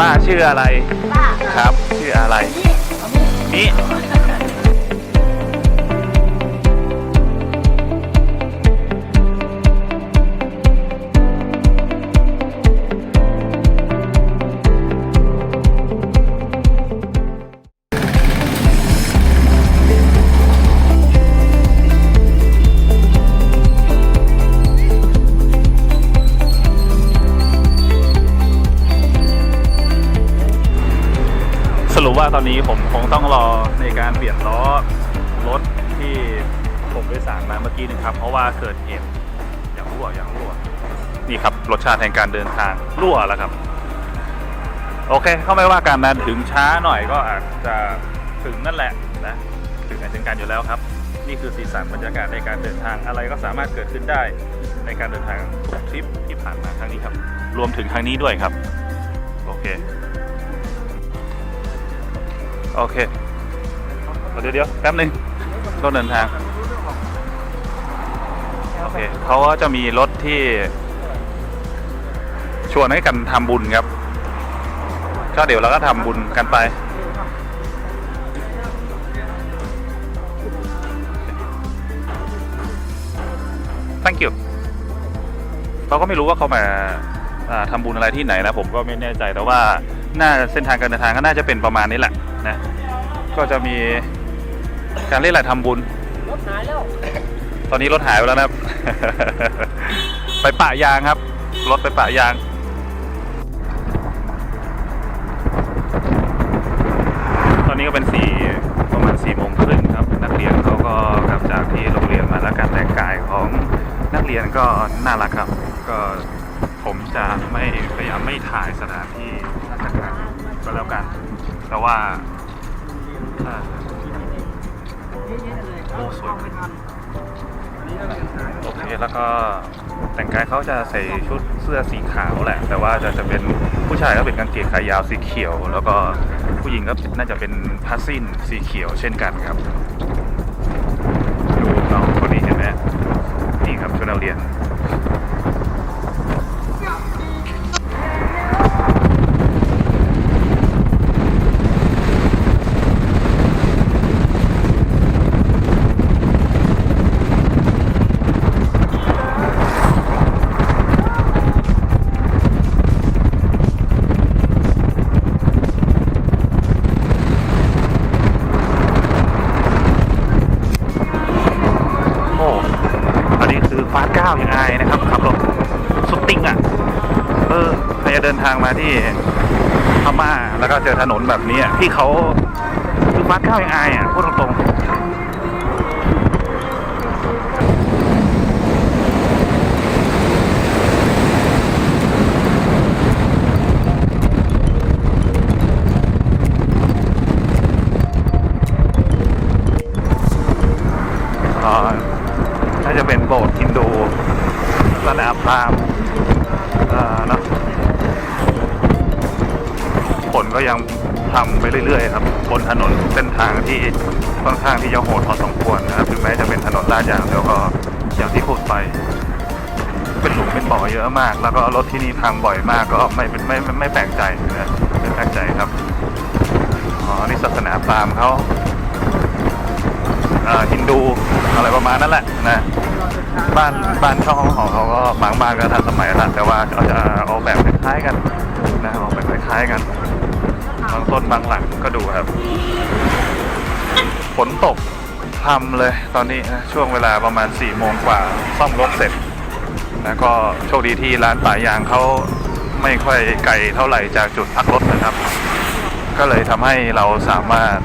ป้าชื่ออะไร ป้าครับชื่ออะไรนี่ ตอนนี้ผมคงต้องรอในการเปลี่ยนล้อรถที่ผมโดยสารมาเมื่อกี้นึงครับ เพราะว่าเกิดเหตุอย่างรั่วอย่างรั่ว นี่ครับรสชาติแห่งการเดินทางรั่วแล้วครับ โอเค เข้าไม่ว่าการนั้นถึงช้าหน่อยก็อาจจะถึงนั่นแหละนะถึงกันถึงกันอยู่แล้วครับ นี่คือสีสันบรรยากาศในการเดินทางอะไรก็สามารถเกิดขึ้นได้ในการเดินทางทุกทริปที่ผ่านมาครั้งนี้ครับ รวมถึงครั้งนี้ด้วยครับ โอเค โอเค เดี๋ยวเดี๋ยวแป๊บหนึงรถเดินทาง โอเคเขาก็จะมีรถที่ ชวนให้กันทำบุญครับ ก็เดี๋ยวเราก็ทำบุญกันไป thank you เราก็ไม่รู้ว่าเขามาาทำบุญอะไรที่ไหนนะ ผมก็ไม่แน่ใจแต่ว่าหน้าเส้นทางการเดินทางก็น่าจะเป็นประมาณนี้แหละ นะก็จะมีการเล่นอะไรทำบุญ รถหายแล้ว ตอนนี้รถหายไปแล้วนะครับ ไปปะยางครับ รถไปปะยาง ตอนนี้ก็เป็นสี่ประมาณสี่โมงครึ่งครับ นักเรียนเขาก็กลับจากที่โรงเรียนมาแล้วการแต่งกายของนักเรียนก็น่ารักครับ ก็ผมจะไม่พยายามไม่ถ่ายสถานที่ราชการก็แล้วกัน แต่ว่าถ้าโอ้สวยโอเคแล้วก็แต่งกายเขาจะใส่ชุดเสื้อสีขาวแหละ แต่ว่าจะจะเป็นผู้ชายก็เป็นกางเกงขายาวสีเขียว แล้วก็ผู้หญิงก็น่าจะเป็นผ้าสิ้นสีเขียวเช่นกันครับดูน้องคนนี้เห็นไหมนี่ครับชุดนักเรียนางมาที่พม่าแล้วก็เจอถนนแบบนี้อะที่เขาคือฟาเก้ายังไงอะพูดตรงๆ บนถนนเส้นทางที่ค่อนข้างที่จะโหดพอสมควรนะครับถึงแม้จะเป็นถนนลาดยางแล้วก็อย่างที่พูดไป เป็นหลุมเป็นบ่อเยอะมาก แล้วก็รถที่นี่พังบ่อยมากก็ไม่เป็นไม่ไม่ไม่แปลกใจนะไม่แปลกใจครับอ๋อนี่ศาสนาพราหมณ์เขาอ่าฮินดูอะไรประมาณนั้นแหละนะบ้านบ้านช่องของเขาก็บางบ้านก็ทันสมัยละแต่ว่าเขาจะออกแบบคล้ายๆกันนะออกแบบคล้ายๆกัน บางต้นบางหลังก็ดูครับ ฝนตกทำเลยตอนนี้นะช่วงเวลาประมาณ4ี่โมงกว่าซ่อมรถเสร็จนะก็โชคดีที่ร้านป่ายางเขาไม่ค่อยไกลเท่าไหร่จากจุดพักรถนะครับ ก็เลยทำให้เราสามารถ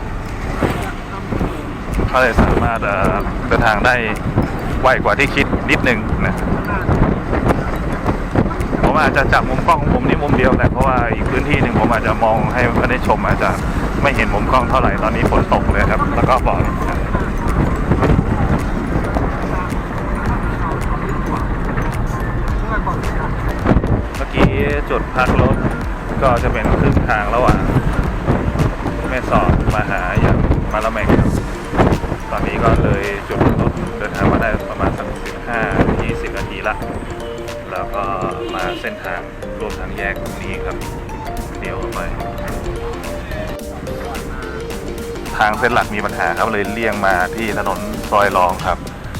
เขาเลยสามารถเอ่อเดินทางได้ไวกว่าที่คิดนิดนึงนะ ผมอาจจะจับมุมกล้องของผมนี่มุมเดียวแหละเพราะว่าอีกพื้นที่หนึ่งผมอาจจะมองให้ไม่ได้ชมอาจจะไม่เห็นมุมกล้องเท่าไหร่ตอนนี้ฝนตกเลยครับ แล้วก็บอกเมื่อกี้จุดพักรถก็จะเป็นครึ่งทางระหว่างแม่สอดมาหาอย่างมาละแมงครับตอนนี้ก็เลยจุดรถเดินทางมาได้ประมาณสักสิบห้ายี่สิบนาทีละ แล้วก็มาเส้นทางรวมทางแยกตรงนี้ครับเดียวไป ทางเส้นหลักมีปัญหาครับเลยเลี่ยงมาที่ถนนซอยรองครับ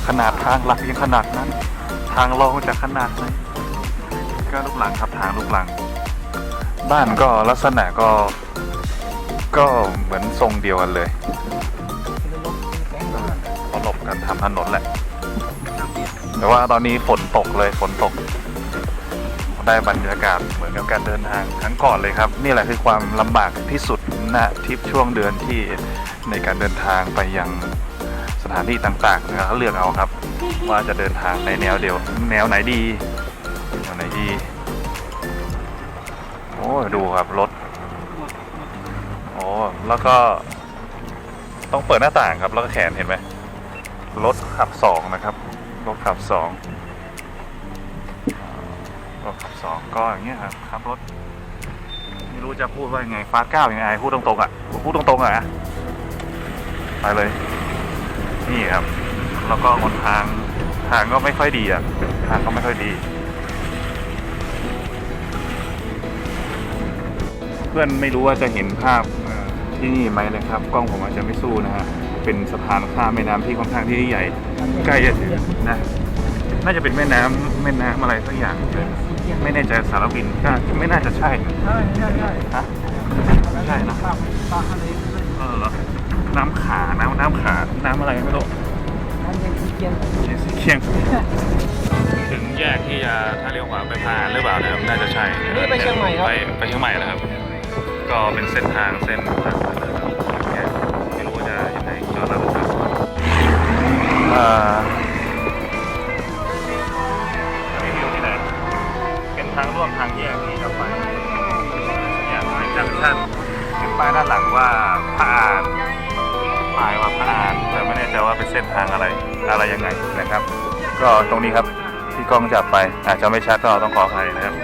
ขนาดทางหลักยังขนาดนั้น ทางรองจะขนาดไหนก็ลูกหลังครับทางลูกหลัง บ้านก็ลักษณะก็ก็เหมือนทรงเดียวกันเลยเขาหลบกันทำถนนแหละ แต่ว่าตอนนี้ฝนตกเลยฝนตก ได้บรรยากาศเหมือนกับการเดินทางครั้งก่อนเลยครับ นี่แหละคือความลำบากที่สุดณทริปช่วงเดือนที่ในการเดินทางไปยังสถานที่ต่างๆนะครับเขาเลือกเอาครับ ว่าจะเดินทางในแนวเดียว แนวไหนดีแนวไหนดีโอ้ดูครับรถโอ้แล้วก็ต้องเปิดหน้าต่างครับ แล้วก็แขนเห็นไหมรถขับสองนะครับรถขับสอง รถขับสองก็อย่างเงี้ยครับขับรถไม่รู้จะพูดว่ายังไงฟาสเก้ายังไงพูดตรงๆอะพูดตรงๆอะไปเลย นี่ครับ แล้วก็หนทางทางก็ไม่ค่อยดีอะทางก็ไม่ค่อยดี เพื่อนไม่รู้ว่าจะเห็นภาพที่นี่ไหมนะครับ กล้องผมอาจจะไม่สู้นะฮะเป็นสะพานข้ามแม่น้ำที่ค่อนข้างที่ใหญ่ ใกล้จะถึงนะ น่าจะเป็นแม่น้ำแม่น้ำอะไรสักอย่างเลย ไม่แน่ใจสารวินก็ไม่น่าจะใช่ใช่ใช่ใช่ฮะใช่นะปากปากทะเลเออเหรอน้ำขา น้ำน้ำขา น้ำอะไรไม่รู้นั่นเป็นสีเขียวเคียง ถึงแยกที่จะถ้าเลี้ยวขวาไปพานหรือเปล่านะครับ น่าจะใช่นี่ไปเชียงใหม่ครับ ไปไปเชียงใหม่นะครับ ก็เป็นเส้นทางเส้นหลักเลยแยกไม่รู้ว่าจะยังไงก็แล้วกันครับ ป้ายด้านหลังว่าพระอานป้ายว่าพระอานแต่ไม่แน่ใจว่าเป็นเส้นทางอะไรอะไรยังไงนะครับ ก็ตรงนี้ครับที่กล้องจับไปอาจจะไม่ชัดก็ต้องขออภัยนะครับ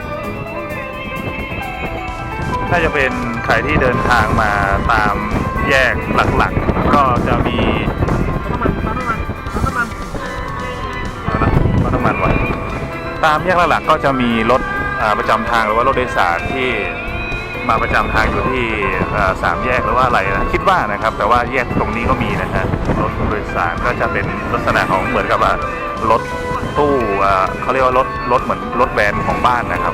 น่าจะเป็นใครที่เดินทางมาตามแยกหลักๆ ก็จะมีน้ำมันน้ำมันน้ำมันเอานะว่าน้ำมันไว้ตามแยกหลักๆก็จะมีรถประจำทางหรือว่ารถโดยสารที่ มาประจำทางอยู่ที่สามแยกหรือว่าอะไรนะคิดว่านะครับ แต่ว่าแยกตรงนี้ก็มีนะฮะรถโดยสารก็จะเป็นลักษณะของเหมือนกับว่ารถตู้อ่าเขาเรียกว่ารถรถเหมือนรถแวนของบ้านนะครับ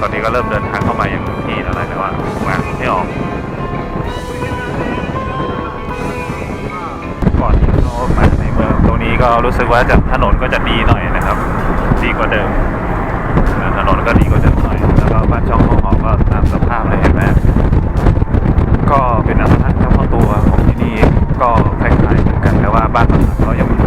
ตอนนี้ก็เริ่มเดินทางเข้ามาอย่างที่แล้วนะแต่ว่ามาไม่ออกก่อนที่เข้ามาในเมืองตรงนี้ก็รู้สึกว่าจะถนนก็จะดีหน่อยนะครับ ดีกว่าเดิมถนนก็ดีกว่าเดิมหน่อยแล้วก็บ้านช่องห้อง บ้านหลังก็ยัง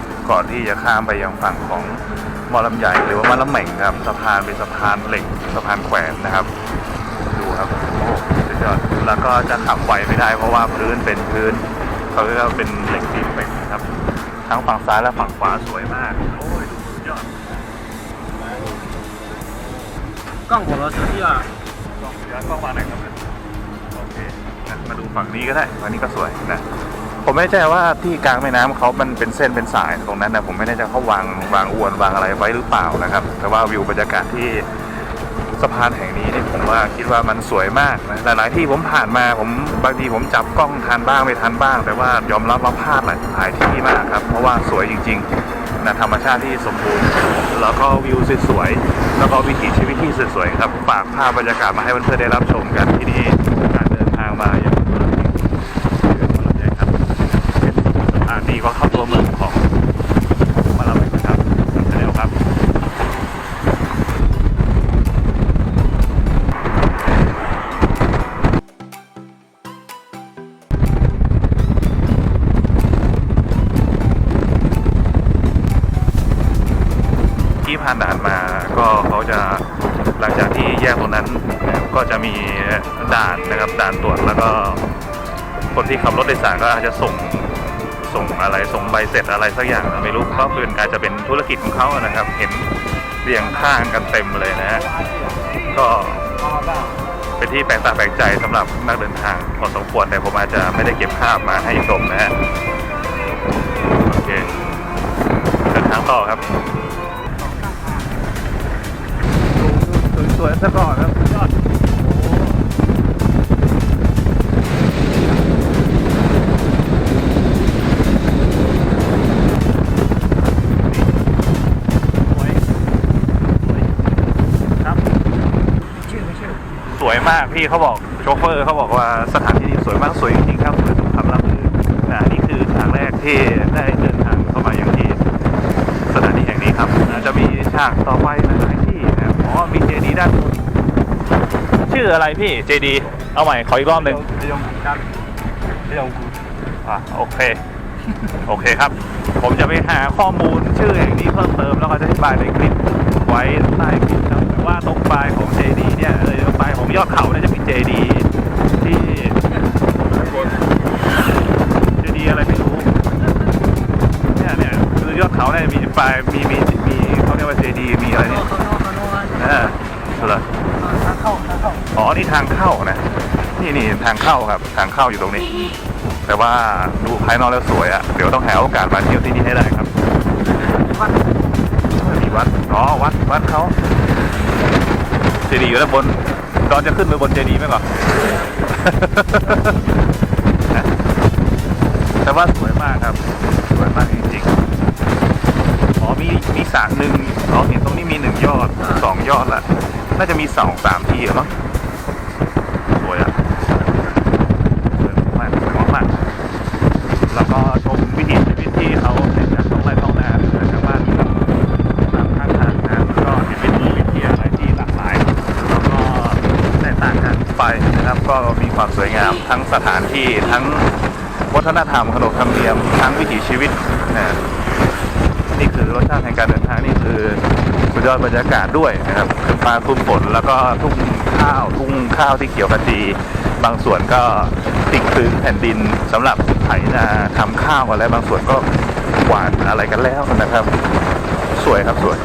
ำแห่งนี้ครับ ก่อนที่จะข้ามไปยังฝั่งของมอลำใหญ่หรือว่ามันลำแหม่งครับสะพานเป็นสะพานเหล็กสะพานแขวนนะครับ ดูครับโอ้สุดยอดแล้วก็จะขับไหวไม่ได้เพราะว่าพื้นเป็นพื้นเขาเรียกว่าเป็นเหล็กตีนเป็ดนะครับ ทั้งฝั่งซ้ายและฝั่งขวาสวยมากโอ้ยดูสุดยอดกล้องของเราเสียกล้องย้อนกล้องมาไหนอยครับโอเคนะมาดูฝั่งนี้ก็ได้ฝั่งนี้ก็สวยนะ ผมไม่แน่ใจว่าที่กลางแม่น้ำเขามันเป็นเส้นเป็นสายตรงนั้นนะผมไม่แน่ใจเขาวางวางอวนวางอะไรไว้หรือเปล่านะครับ แต่ว่าวิวบรรยากาศที่สะพานแห่งนี้นี่ผมว่าคิดว่ามันสวยมากนะหลายๆที่ผมผ่านมาผมบางทีผมจับกล้องทันบ้างไม่ทันบ้าง แต่ว่ายอมรับว่าพลาดหลายหลายที่มากครับ เพราะว่าสวยจริงๆนะธรรมชาติที่สมบูรณ์ แล้วก็วิวสวยๆแล้วก็วิถีชีวิตที่สวยๆครับฝากภาพบรรยากาศมาให้เพื่อนๆได้รับชมกันที่นี่การเดินทางมาอย่างารตรวจแล้วก็ คนที่ขับรถโดยสารก็อาจจะส่งส่งอะไรส่งใบเสร็จอะไรสักอย่างไม่รู้ก็เป็นอาจจะเป็นธุรกิจของเขานะครับ เห็นเรียงข้างกันเต็มเลยนะฮะก็เป็นที่แปลกตาแปลกใจสำหรับนักเดินทางพอสมควรแต่ผมอาจจะไม่ได้เก็บภาพมาให้ชมนะฮะโอเคเดินทางต่อครับสวยๆซะก่อนครับยอดครับ มากพี่เขาบอกโชเฟอร์เขาบอกว่าสถานที่นี้สวยมากสวยจริงๆครับสวยทุกคำล่ำลือนะนี่คือฉากแรกที่ได้เดินทางเข้ามาอย่างที่สถานีแห่งนี้ครับอาจจะมีฉากต่อไปหลายๆที่นะครับอ๋อมีเจดีด้านบนชื่ออะไรพี่เจดีเอาใหม่ขออีกรอบหนึ่งพยองกันพยองกูอะโอเคโอเคครับ ผมจะไปหาข้อมูลชื่อแห่งนี้เพิ่มเติมแล้วก็จะอธิบายในคลิปไว้ใต้คลิปครับแต่ว่าตรงปลายของเจดีเนี่ยเออปลา ยของยอดเขาเนี่ยจะมีเจดีที่เจดีอะไรไม่รู้เนี่ยเนี่ยคือยอดเขาเนี่ยมีปลายมีมีมีเขาเรียกว่าเจดีมีอะไรเนี่ยข้างนอกข้างนอกอ่าเหรอทางเข้าทางเข้าอ๋อนี่ทางเข้านะนี่นี่ทางเข้าครับ ทางเข้าอยู่ตรงนี้ แต่ว่าดูภายนอกแล้วสวยอะ่ะเดี๋ยวต้องหาโอกาสมาเที่ยวที่นี่ให้ได้ครับวัดมีวัดอ๋อวัดวัดเขาเจดีย์อยู่ด้านบน ตอนจะขึ้นไปบนเจดีย์ไหมก่อนนะแต่ว่าสวยมากครับ สวยมากจริงๆ อ๋อมีมีสระหนึ่งอ๋อเห็นตรงนี้มีหนึ่งยอดสองยอดละ น่าจะมีสองสามทีเหรอมั้งสวยอะสวยมากสวยมากแล้วก็ชมวิถีชีวิตที่เขาเป็นแบบท้องไร่ท้องนาทางบ้านตามข้างทางนะก็เห็นวิถีวิถีอะไรที่หลากหลาย แล้วก็แตกต่างกันไปนะครับ ก็มีความสวยงาม ทั้งสถานที่ทั้งวัฒนธรรมขนบธรรมเนียมทั้งวิถีชีวิตนะนี่คือรสชาติแห่งการเดินทางนี่คือสุดยอดบรรยากาศด้วยนะครับขึ้นมาทุ่งฝนแล้วก็ทุ่งข้าวทุ่งข้าวที่เขียวขจีบางส่วนก็ติดพื้นแผ่นดินสำหรับไถนาทำข้าวอะไรบางส่วนก็หวานอะไรกันแล้วนะครับ สวยครับสวย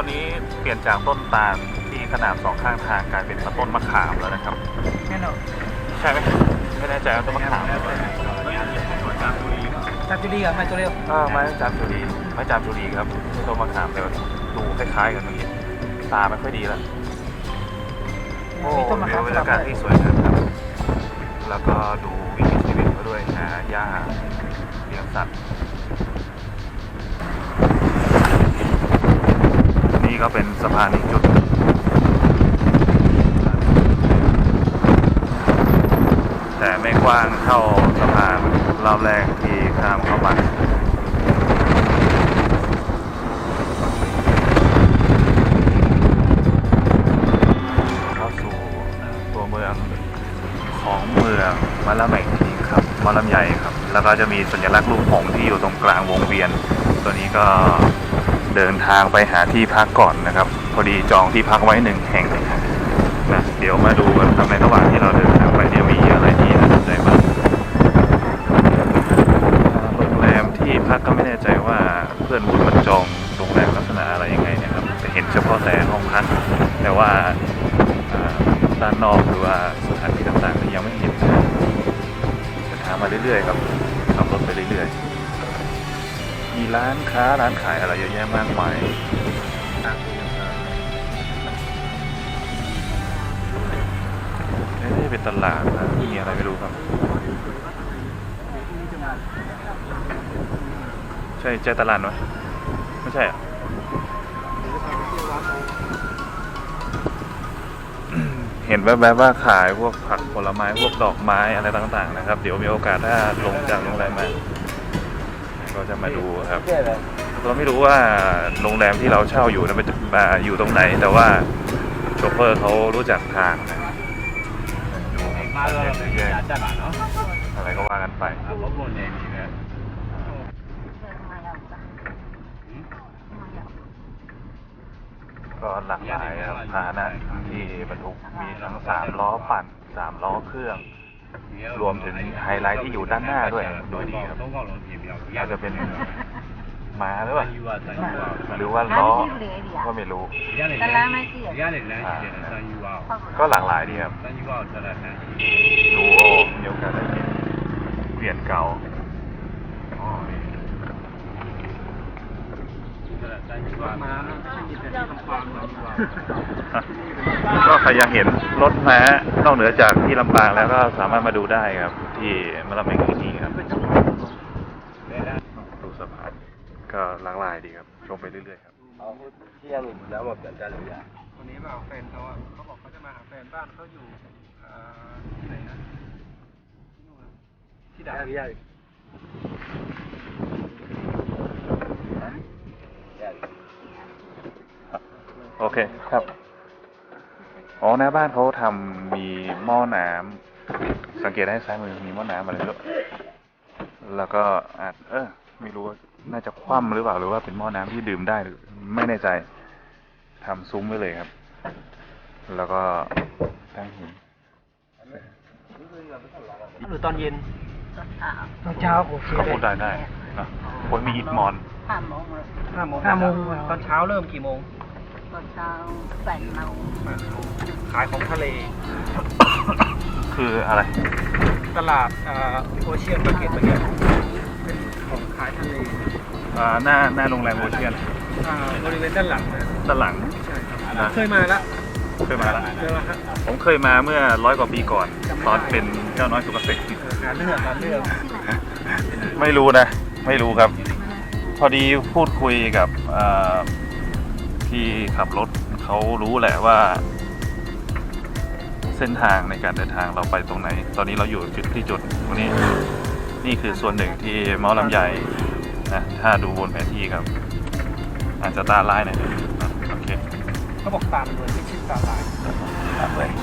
ตอนนี้เปลี่ยนจากต้นตาลที่ขนาดสองข้างทางกลายเป็นต้นมะขามแล้วนะครับ แน่นอนใช่ไหมไม่แน่ใจว่าต้นมะขามหรือเปล่าจับจุลีกับไมตัวเร็วอ่าไม้จามจุรีไม้จามจุรีครับต้นมะขามแต่ว่าดูคล้ายๆกันเมื่อกี้ตาไม่ค่อยดีแล้วโอ้มีต้นมะวิขามวบรรยากาศที่สวยงามครับ แล้วก็ดูวิถีชีวิตเขาด้วยหาหญ้าเลี้ยงสัตว์ ก็เป็นสะพานอีกจุดแต่ไม่กว้างเท่าสะพานรอบแรกที่ข้ามเข้ามาเข้าสู่ตัวเมืองของเมืองมะละแม่งครับมะลำใหญ่ครับ แล้วก็จะมีสัญลักษณ์รูปหงที่อยู่ตรงกลางวงเวียน ตัวนี้ก็ เดินทางไปหาที่พักก่อนนะครับ พอดีจองที่พักไว้หนึ่งแห่งนะเดี๋ยวมาดูกันครับในระหว่างที่เราเดินทางไปเนี่ยมีอะไรที่น่าสนใจบ้างโรงแรมที่พักก็ไม่แน่ใจว่าเพื่อนบุญมันจองโรงแรมลักษณะอะไรยังไงนะครับเห็นเฉพาะแต่ห้องพักแต่ว่าด้านนอกหรือว่าสถานที่ต่างๆยังไม่เห็นนะเดินทางมาเรื่อยๆครับขับรถไปเรื่อยๆ ร้านค้าร้านขายอะไรเยอะแยะมากมายเอ๊ะเป็นตลาดนะมีอะไรไม่รู้ครับ ใช่ใจตลาดไหมไม่ใช่อะเห็นแวบๆว่าขายพวกผักผลไม้พวกดอกไม้อะไรต่าง ๆ นะครับ เดี๋ยวมีโอกาสถ้าลงจากโรงแรมมา ก็จะมาดูครับ เราไม่รู้ว่าโรงแรมที่เราเช่าอยู่นั้นมันจะมาอยู่ตรงไหน แต่ว่าโชเฟอร์เขารู้จักทางนะดูแยกๆอะไรก็ว่ากันไปก็หลากหลายครับพาหนะที่บรรทุกมีทั้งสามล้อปั่นสามล้อเครื่อง รวมถึงไฮไลท์ที่อยู่ด้านหน้าด้วยดูดีครับอาจจะเป็นม้าหรือเปล่าหรือว่าล้อก็ไม่รู้ก็หลากหลายดีครับดูโอ้มีโอกาสเปลี่ยนเก่า ก็ใครอยากเห็นรถม้านอกเหนือจากที่ลำปางแล้วก็สามารถมาดูได้ครับ ที่มะละเมงที่นี่ครับดูสะพานก็หลากหลายดีครับ ชมไปเรื่อยๆครับวันนี้มาหาแฟนเขาอะเขาบอกเขาจะมาหาแฟนบ้านเขาอยู่อ่าที่ไหนนะที่นู่นนะที่ไหน โอเคครับ อ๋อหน้าบ้านเขาทำมีหม้อน้ำสังเกตให้ซ้ายมือมีหม้อน้ำอะไรด้วยแล้วก็อาจเออไม่รู้ว่าน่าจะคว่ำหรือเปล่าหรือว่าเป็นหม้อน้ำที่ดื่มได้หรือไม่แน่ใจทำซุ้มไว้เลยครับ แล้วก็ตั้งหิน หรือตอนเย็นตอนเช้าตอนเช้าโอเคเขาพูดได้ได้นะคนมีอิฐมอน ห้าโมงเลยห้าโมงห้าโมงตอนเช้าเริ่มกี่โมง ตอนเช้าแปดโมงขายของทะเล คืออะไร ตลาดอ่าโอเชียนมาร์เก็ตเมื่อกี้เป็นของขายทะเลอ่าหน้าหน้าโรงแรมโอเชียนอ่าบริเวณด้านหลังนะด้านหลังใช่ครับนะเคยมาแล้วเคยมาแล้วเคยมาฮะผมเคยมาเมื่อร้อยกว่าปีก่อน ตอนเป็นเจ้าน้อยสุกเกษตรเออหาเรื่องหาเรื่องไม่รู้นะ ไม่รู้ครับ พอดีพูดคุยกับเอ่อ ที่ขับรถเขารู้แหละว่า เส้นทางในการเดินทางเราไปตรงไหน ตอนนี้เราอยู่จุดที่จุดตรงนี้ นี่คือส่วนหนึ่งที่เมาลำใหญ่นะถ้าดูบนแผนที่ครับ อาจจะตาลายหน่อยนะโอเคเขาบอกตามเลยไม่ใช่ตามลาย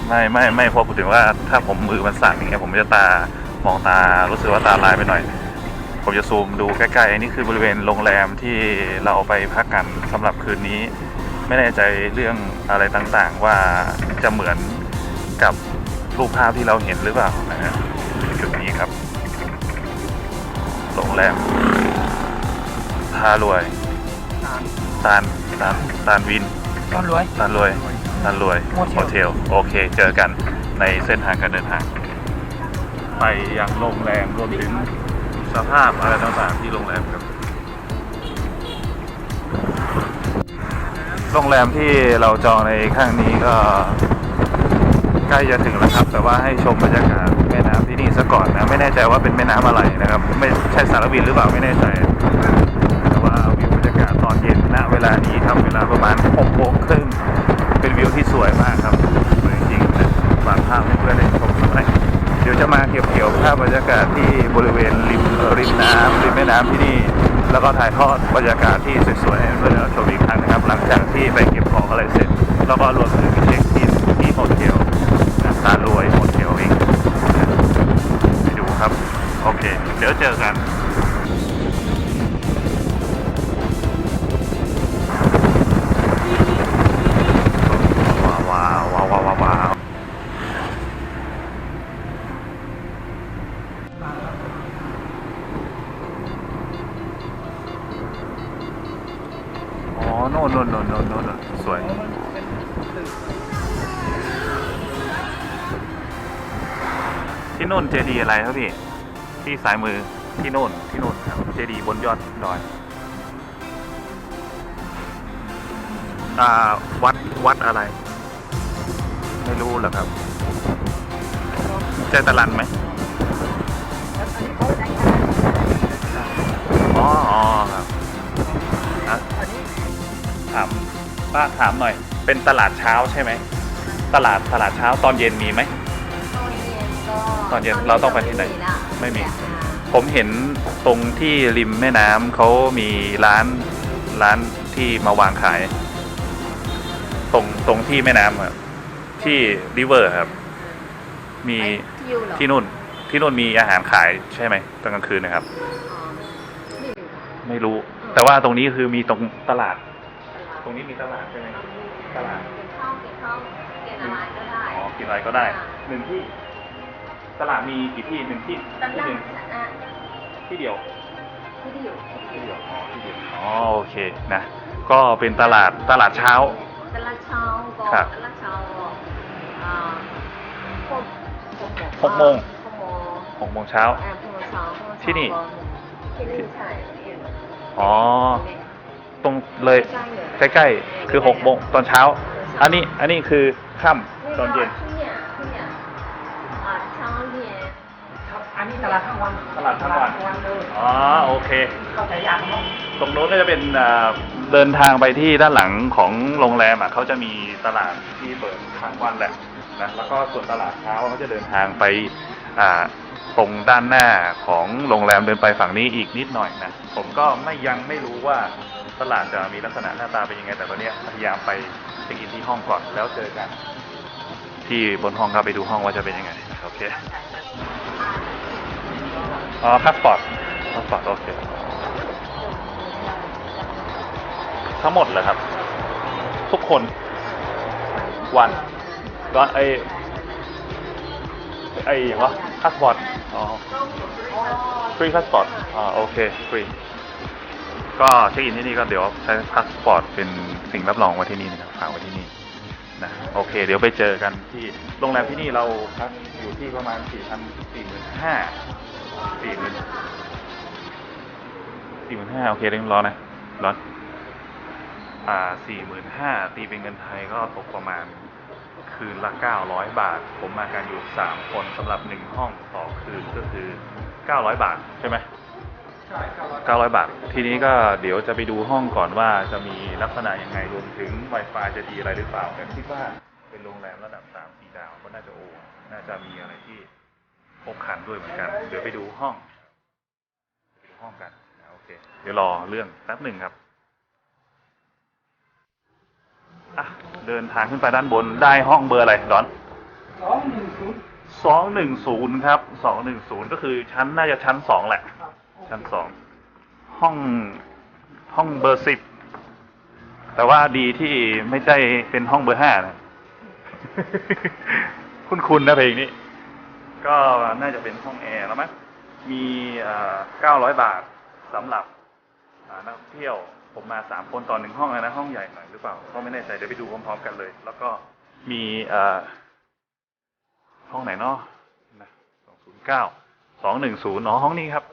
ไม่ไม่ไม่เพอพูดถึงว่าถ้าผมมือมันสั่นอย่างเงี้ยผมจะตามองตารู้สึกว่าตาลายไปหน่อยผมจะซูมดูใกล้ๆอันนี้คือบริเวณโรงแรมที่เราไปพักกันสำหรับคืนนี้ ไม่แน่ใจเรื่องอะไรต่างๆ ว่าจะเหมือนกับรูปภาพที่เราเห็นหรือเปล่านะฮะจุดนี้ครับโรงแรมท่ารวยตามตานตานตานวินตอนรวยตานรวยตานรวยโฮเทลโฮเทลโอเค เจอกันในเส้นทางการเดินทาง ไปยังโรงแรมรวมถึงสภาพอะไรต่างๆที่โรงแรมครับ โรงแรมที่เราจองในข้างนี้ก็ใกล้จะถึงแล้วครับ แต่ว่าให้ชมบรรยากาศแม่น้ำที่นี่ซะก่อนนะ ไม่แน่ใจว่าเป็นแม่น้ำอะไรนะครับ ไม่ใช่สารวินหรือเปล่าไม่แน่ใจแต่ว่าวิวบรรยากาศตอนเย็นณเวลานี้ครับเวลาประมาณ6โมงครึ่งเป็นวิวที่สวยมากครับสวยจริงๆนะฝากภาพให้เพื่อนได้ชมสักหน่อยเดี๋ยวจะมาเก็บเกี่ยวภาพบรรยากาศที่บริเวณริมริมน้ำริมแม่น้ำที่นี่ แล้วก็ถ่ายทอดบรรยากาศที่สวยๆให้เพื่อนๆชมอีกครั้งนะครับ หลังจากที่ไปเก็บของอะไรเสร็จ แล้วก็รวมถึงเช็ค อะไรครับพี่ ที่สายมือที่โน่นที่โน่นครับเจดีบนยอดดอยอ่าวัดวัดอะไร ไม่รู้เหรอครับใจตะลันไหมอ๋ออ๋อครับอะถามป้าถามหน่อย เป็นตลาดเช้าใช่ไหม ตลาดตลาดเช้าตอนเย็นมีไหม ตอนเย็นเราต้องไปที่ไหนละไม่มี ผมเห็นตรงที่ริมแม่น้ำเขามีร้านร้านที่มาวางขาย ตรงตรงที่แม่น้ำอะที่ริเวอร์ครับ มีที่อยู่เหรอที่นู่นที่นู่นมีอาหารขายใช่ไหมตอนกลางคืนนะครับอ๋อไม่รู้ไม่รู้ แต่ว่าตรงนี้คือมีตรงตลาด ตรงนี้มีตลาดใช่ไหมตลาดเป็นข้าวเป็นข้าวเป็นอะไรก็ได้อ๋อกินอะไรก็ได้หนึ่งที่ ตลาดมีกี่ที่หนึ่งที่ตที่ลาหดนึ่งอะที่เดียวที่อยู่ที่เดียวอ๋อที่เดียวอ๋อโอเคนะ ก็เป็นตลาดตลาดเช้า ตลาดเช้าก็ครับ ตลาดเช้าอ่าหกหกโมงหกโมงหกโมงเช้า อ่าหกโมงเช้าหกโมงเช้าที่นี่ ที่นี่ใช่อ๋อ ตรงเลยใกล้ๆใกล้ๆคือหกโมงตอนเช้า อันนี้อันนี้คือค่ำตอนเย็นที่เนี่ยที่เนี่ย นนี้ตลาดทั้งวันตลาดทั้งวันวันเลยอ๋อโอเค เข้าใจยากมั้งตรงโน้นก็จะเป็นอ่าเดินทางไปที่ด้านหลังของโรงแรมอะเขาจะมีตลาดที่เปิดทั้งวันแหละนะแล้วก็ส่วนตลาดเช้าเขาจะเดินทางไปอ่าตรงด้านหน้าของโรงแรมเดินไปฝั่งนี้อีกนิดหน่อยนะผมก็ไม่ยังไม่รู้ว่าตลาดจะมีลักษณะหน้าตาเป็นยังไงแต่ตอนเนี้ยพยายามไปเช็คอินที่ห้องก่อนแล้วเจอกัน ที่บนห้องครับไปดูห้องว่าจะเป็นยังไงโอเค อ๋อพาสปอร์ตพาสปอร์ตโอเคทั้งหมดเลยครับ ทุกคนวันก็ไอไออย่างวะพาสปอร์ตอ๋อฟรีพาสปอร์ตอ๋อโอเคฟรีก็เช็คอินที่นี่ก็เดี๋ยวใช้พาสปอร์ตเป็นสิ่งรับรองไว้ที่นี่นะครับฝากไว้ที่นี่นะโอเค เดี๋ยวไปเจอกันที่โรงแรมที่นี่เราพักอยู่ที่ประมาณสี่พัน สี่หมื่นห้าสี่หมื่นสี่หมื่นห้าโอเคเร่งร้อนนะร้อนอ่าสี่หมื่นห้าตีเป็นเงินไทยก็ตกประมาณคืนละเก้าร้อยบาท ผมมากันอยู่สามคนสำหรับหนึ่งห้องต่อคืนก็คือเก้าร้อยบาทใช่ไหมใช่เก้าร้อยเก้าร้อยบาท ทีนี้ก็เดี๋ยวจะไปดูห้องก่อนว่าจะมีลักษณะยังไงรวมถึง Wi-Fi จะดีอะไรหรือเปล่าแต่คิดว่าเป็นโรงแรมระดับสามสี่ดาวก็น่าจะโอ น่าจะมีอะไรที่ ครบครันด้วยเหมือนกัน เดี๋ยวไปดูห้องไปดูห้องกันนะโอเค เดี๋ยวรอเรื่องแป๊บหนึ่งครับอะเดินทางขึ้นไปด้านบนได้ห้องเบอร์อะไรดอนสองหนึ่งศูนย์สองหนึ่งศูนย์ครับสองหนึ่งศูนย์ก็คือชั้นน่าจะชั้นสองแหละ ชั้นสองห้องห้องเบอร์สิบแต่ว่าดีที่ไม่ได้เป็นห้องเบอร์ห้านะ คุณคุณนะเพลงนี้ ก็น่าจะเป็นห้องแอร์แล้วมั้งมีเก้าร้อยบาทสำหรับนักเที่ยวผมมาสามคนต่อหนึ่งห้องเลยนะห้องใหญ่หน่อยหรือเปล่าก็ไม่แน่ใจเดี๋ยวไปดูพร้อมๆกันเลย แล้วก็มีห้องไหนเนาะนะสองศูนย์เก้าสองหนึ่งศูนย์อ๋อห้องนี้ครับ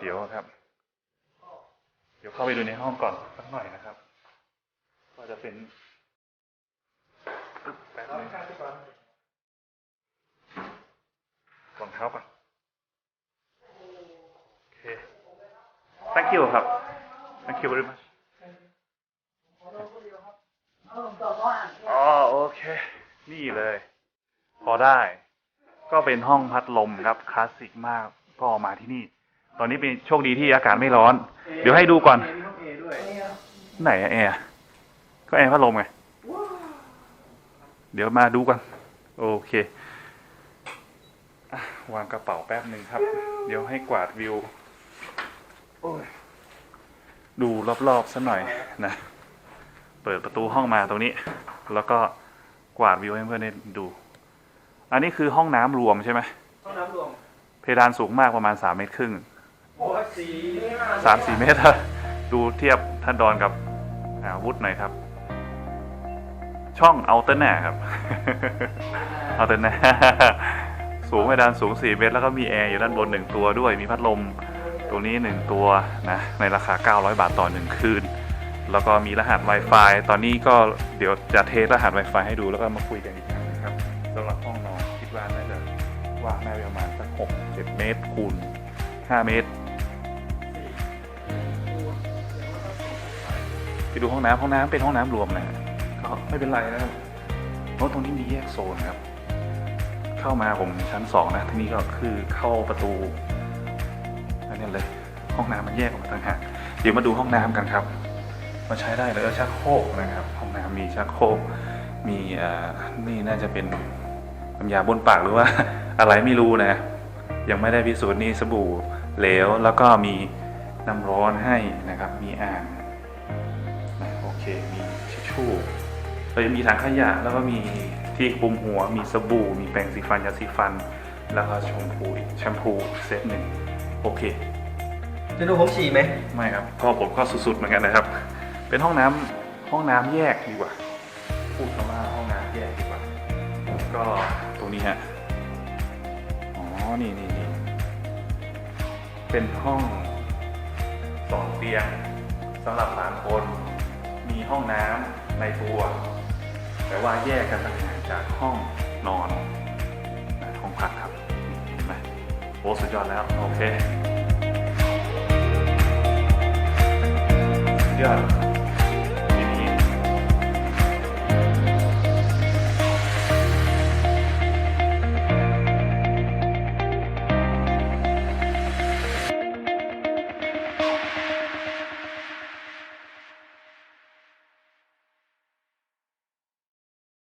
เดี๋ยวครับ เดี๋ยวเข้าไปดูในห้องก่อนสักหน่อยนะครับ ก็จะเป็น แป๊บเรานึงค่าที่ก่อนรองเท้าก่อน โอเค thank you ครับ thank you very much อ๋อโอเค นี่เลย พอได้ ก็เป็นห้องพัดลมครับ คลาสสิกมากก็มาที่นี่ ตอนนี้เป็นโชคดีที่อากาศไม่ร้อน เดี๋ยวให้ดูก่อนมีห้องเอด้วยไหนอะแอร์ก็แอร์พัดลมไง เดี๋ยวมาดูกัน โอเคอะวางกระเป๋าแป๊บหนึ่งครับ เดี๋ยวให้กวาดวิวโอ้ยดูรอบๆสักหน่อยนะ เปิดประตูห้องมาตรงนี้ แล้วก็กวาดวิวให้เพื่อนได้ดู อันนี้คือห้องน้ำรวมใช่ไหมห้องน้ำรวม เพดานสูงมากประมาณสามเมตรครึ่งโอ้ยสี่สามสี่เมตร ดูเทียบท่านดอนกับอ่าวุฒหน่อยครับ ช่องเอาเตอร์แน่ครับ เอาเตอร์แน่สูงเพดานสูงสี่เมตร แล้วก็มีแอร์อยู่ด้านบนหนึ่งตัวด้วย มีพัดลมตรงนี้หนึ่งตัวนะ ในราคา 900 บาทต่อหนึ่งคืน แล้วก็มีรหัส Wi-Fi ตอนนี้ก็เดี๋ยวจะเทสรหัส Wi-Fi ให้ดูแล้วก็มาคุยกันอีกครั้งนะครับสำหรับห้องนอนคิดว่าน่าจะว่างได้ประมาณสักหกเจ็ดเมตรคูณห้าเมตรไปดูห้องน้ำห้องน้ำเป็นห้องน้ำรวมนะฮะ ไม่เป็นไรนะครับเพราะตรงนี้มีแยกโซนครับ เข้ามาผมชั้นสองนะทีนี้ก็คือเข้าประตูอันนี้เลยห้องน้ำมันแยกออกมาต่างหากเดี๋ยวมาดูห้องน้ำกันครับ มาใช้ได้เลยชักโครกนะครับ ห้องน้ำมีชักโครกมีอ่านี่น่าจะเป็นน้ำยาบนปากหรือว่าอะไรไม่รู้นะ ยังไม่ได้พิสูจน์นี่สบู่เหลวแล้วก็มีน้ำร้อนให้นะครับ มีอ่างโอเค มีทิชชู่ เราจะมีถังขยะแล้วก็มีที่คลุมหัว มีสบู่ มีแปรงสีฟันยาสีฟัน แล้วก็แชมพูอีกแชมพูเซตหนึ่งโอเค จะดูผมฉี่ไหมไม่ครับก็ผมก็สุดๆเหมือนกันนะครับ เป็นห้องน้ำห้องน้ำแยกดีกว่า พูดคำว่าห้องน้ำแยกดีกว่า ก็ตรงนี้ฮะ อ๋อ นี่นี่นี่เป็นห้องสองเตียงสำหรับสามคน มีห้องน้ำในตัว แต่ว่าแยกกันต่างหากจากห้องนอนห้องพักครับเห็นไหมโอ้สุดยอดแล้ว โอเค สุดยอด